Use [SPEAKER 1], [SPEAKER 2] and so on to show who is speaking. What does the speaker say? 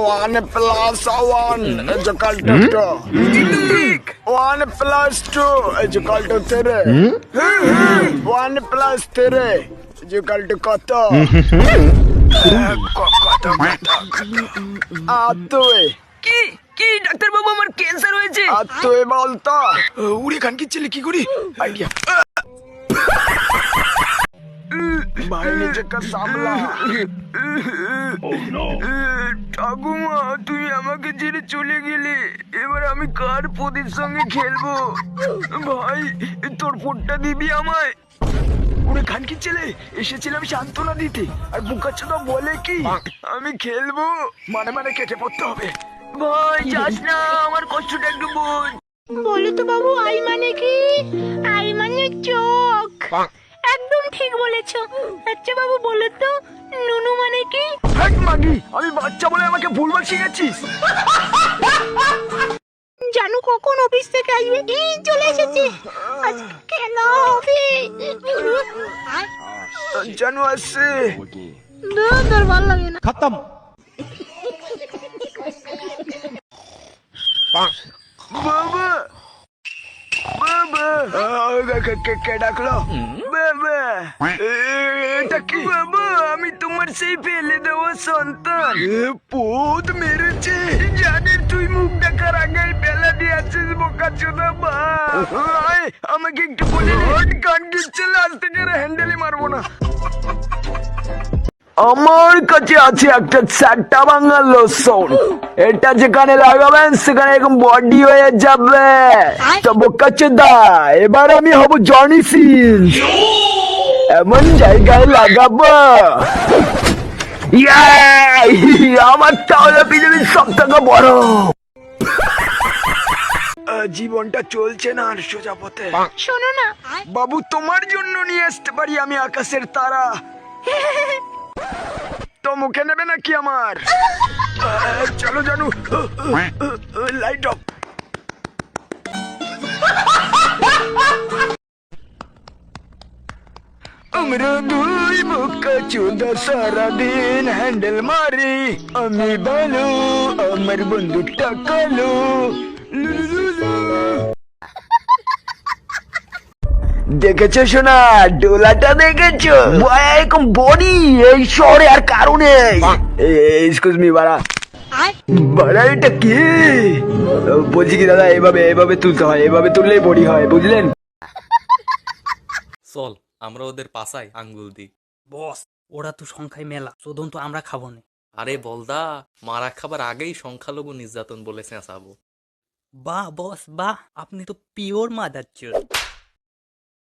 [SPEAKER 1] One plus one is equal to two. One plus two is equal to three. One plus three is equal to কত, কত, কত? আর তুই
[SPEAKER 2] কি কি doctor বাবু আমার ক্যান্সার হয়েছে?
[SPEAKER 1] আর তুই বলতো? উড়ে খান কি ছেলে কি করি? আইডিয়া। ভাই নিজেকে সামলা।
[SPEAKER 2] ঠাকুমা তুই আমাকে ছেড়ে চলে গেলে। এবার আমি কার পদের সঙ্গে খেলব? ভাই তোর ফোনটা দিবি আমায়।
[SPEAKER 1] উড়ে খান কি ছেলে এসেছিলাম সান্ত্বনা দিতে। আর বুকাচ্ছা তো বলে কি আমি খেলব? মানে মানে কেটে পড়তে হবে।
[SPEAKER 2] ভাই যাস না আমার কষ্টটা একটু বোঝ।
[SPEAKER 3] বলো তো বাবু আই মানে কি? আই মানে চোখ ঠিক বলেছ। আচ্ছা বাবু বলো তো নুনু মানে কি?
[SPEAKER 1] হ্যাঁ মাগি আমি বাচ্চা বলে আমাকে ভুলবার শিখেছিস
[SPEAKER 3] জানু কখন অফিস থেকে আসবে? এই চলে এসেছে। আজকে হবে।
[SPEAKER 1] জানু আসছে।
[SPEAKER 3] দূর দূর ভালো লাগে না।
[SPEAKER 1] খতম। বাবা বাবা। কে- কে- কে ডাকলো। এটা কি?
[SPEAKER 2] বাবা আমি তোমার সেই ফেলে দেওয়া সন্তান।
[SPEAKER 1] এ, পোদ মেরেছে।
[SPEAKER 2] জানের তুই মুখ দেখার আগে ফেলে দিয়েছিস বোকা চোদা আয়, আমাকে একটু বলে।
[SPEAKER 1] গান গিচ্ছে আজ থেকে হ্যান্ডেলই মারবো না।
[SPEAKER 2] আমার কাছে আছে একটা চারটা বাংলা লোশন এটা যেখানে লাগাবেন সেখানে এরকম বডি হয়ে যাবে। তো বোকা চোদা এবার আমি হব জনি সিন এমন জায়গায় লাগাবো আমার তাহলে পৃথিবীর সব থেকে বড়
[SPEAKER 1] জীবনটা চলছে না আর সোজা পথে।
[SPEAKER 3] শোনো না।
[SPEAKER 1] বাবু তোমার জন্য নিয়ে আসতে পারি আমি আকাশের তারা। তো মুখে নেবে নাকি আমার? চলো জানু। Light off. আমরা দুই বোকা চোদা সারাদিন হ্যান্ডেল মারি আমি ভালো আমার বন্ধুটা কালো
[SPEAKER 2] দেখেছ শোনা ডোলাটা দেখেছ? এরকম বডি এই শহরে আর কারণে এক্সকিউজ মি। বাড়া। বাড়া এটা কি? বলছি কি দাদা এভাবে এভাবে তুলতে হয় এভাবে তুললেই বডি হয় বুঝলেন?
[SPEAKER 4] চল। আমরা ওদের পাশাই আঙ্গুল দিই।
[SPEAKER 5] বস ওরা তো সংখ্যায় মেলা চোদন তো আমরা খাব না।
[SPEAKER 4] আরে বলদা মারা খাবার আগেই সংখ্যালঘু নির্যাতন বলে চেঁচাবো
[SPEAKER 5] বাহ বস বাহ আপনি তো পিওর মাদার